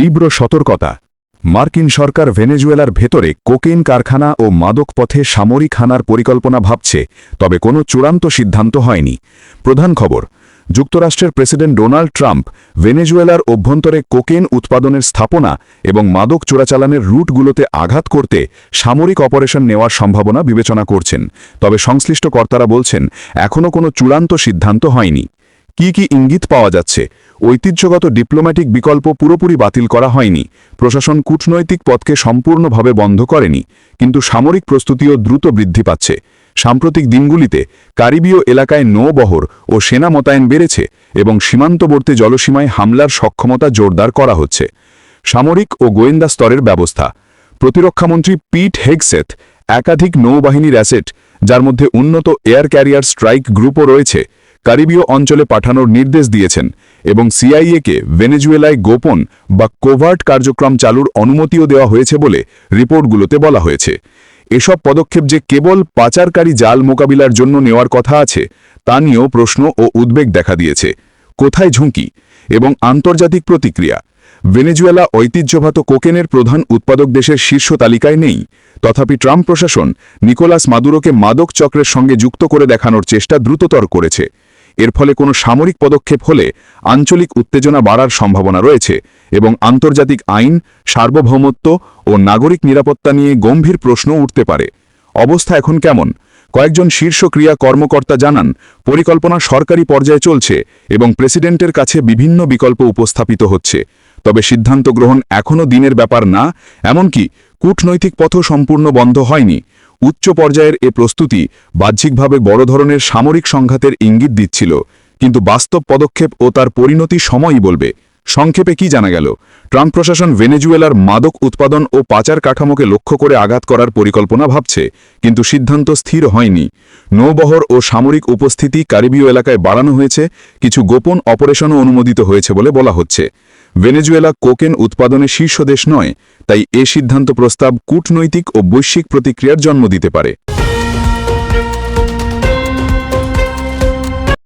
তীব্র সতর্কতা। মার্কিন সরকার ভেনেজুয়েলার ভেতরে কোকেইন কারখানা ও মাদক পথে সামরিক হানার পরিকল্পনা ভাবছে, তবে কোনো চূড়ান্ত সিদ্ধান্ত হয়নি। প্রধান খবর, যুক্তরাষ্ট্রের প্রেসিডেন্ট ডোনাল্ড ট্রাম্প ভেনেজুয়েলার অভ্যন্তরে কোকেন উৎপাদনের স্থাপনা এবং মাদক চোরাচালানের রুটগুলোতে আঘাত করতে সামরিক অপারেশন নেওয়ার সম্ভাবনা বিবেচনা করছেন। তবে সংশ্লিষ্ট কর্তারা বলছেন এখনও কোনো চূড়ান্ত সিদ্ধান্ত হয়নি। কি কি ইঙ্গিত পাওয়া যাচ্ছে? ঐতিহ্যগত ডিপ্লোম্যাটিক বিকল্প পুরোপুরি বাতিল করা হয়নি। প্রশাসন কূটনৈতিক পথকে সম্পূর্ণভাবে বন্ধ করেনি, কিন্তু সামরিক প্রস্তুতিও দ্রুত বৃদ্ধি পাচ্ছে। সাম্প্রতিক দিনগুলিতে কারিবীয় এলাকায় নৌবহর ও সেনা মোতায়েন বেড়েছে এবং সীমান্তবর্তী জলসীমায় হামলার সক্ষমতা জোরদার করা হচ্ছে। সামরিক ও গোয়েন্দা স্তরের ব্যবস্থা। প্রতিরক্ষামন্ত্রী পিট হেগসেথ একাধিক নৌবাহিনীর অ্যাসেট, যার মধ্যে উন্নত এয়ার ক্যারিয়ার স্ট্রাইক গ্রুপও রয়েছে কারিবীয় অঞ্চলে পাঠানোর নির্দেশ দিয়েছেন এবং সিআইএকে ভেনেজুয়েলায় গোপন বা কোভার্ট কার্যক্রম চালুর অনুমতিও দেওয়া হয়েছে বলে রিপোর্টগুলোতে বলা হয়েছে। এসব পদক্ষেপ যে কেবল পাচারকারী জাল মোকাবিলার জন্য নেওয়ার কথা আছে, তা নিয়েও প্রশ্ন ও উদ্বেগ দেখা দিয়েছে। কোথায় ঝুঁকি? এবং আন্তর্জাতিক প্রতিক্রিয়া? ভেনেজুয়েলা ঐতিহ্যভাত কোকেনের প্রধান উৎপাদক দেশের শীর্ষ তালিকায় নেই। তথাপি ট্রাম্প প্রশাসন নিকোলাস মাদুরোকে মাদক চক্রের সঙ্গে যুক্ত করে দেখানোর চেষ্টা দ্রুততর করেছে। এর ফলে কোনো সামরিক পদক্ষেপ হলে আঞ্চলিক উত্তেজনা বাড়ার সম্ভাবনা রয়েছে এবং আন্তর্জাতিক আইন, সার্বভৌমত্ব ও নাগরিক নিরাপত্তা নিয়ে গম্ভীর প্রশ্ন উঠতে পারে। অবস্থা এখন কেমন? কয়েকজন শীর্ষ ক্রিয়া কর্মকর্তা জানান, পরিকল্পনা সরকারি পর্যায়ে চলছে এবং প্রেসিডেন্টের কাছে বিভিন্ন বিকল্প উপস্থাপিত হচ্ছে। তবে সিদ্ধান্ত গ্রহণ এখনও দিনের ব্যাপার না, এমনকি কূটনৈতিক পথও সম্পূর্ণ বন্ধ হয়নি। উচ্চ পর্যায়ের এ প্রস্তুতি বাহ্যিকভাবে বড় ধরনের সামরিক সংঘাতের ইঙ্গিত দিচ্ছিল, কিন্তু বাস্তব পদক্ষেপ ও তার পরিণতি সময়ই বলবে। সংক্ষেপে কি জানা গেল? ট্রাম্প প্রশাসন ভেনেজুয়েলার মাদক উৎপাদন ও পাচার কাঠামোকে লক্ষ্য করে আঘাত করার পরিকল্পনা ভাবছে, কিন্তু সিদ্ধান্ত স্থির হয়নি। নৌবহর ও সামরিক উপস্থিতি ক্যারিবীয় এলাকায় বাড়ানো হয়েছে, কিছু গোপন অপারেশনও অনুমোদিত হয়েছে বলে বলা হচ্ছে। ভেনেজুয়েলা কোকেন উৎপাদনে শীর্ষ দেশ নয়, তাই এ সিদ্ধান্ত প্রস্তাব কূটনৈতিক ও বৈশ্বিক প্রতিক্রিয়ার জন্ম দিতে পারে।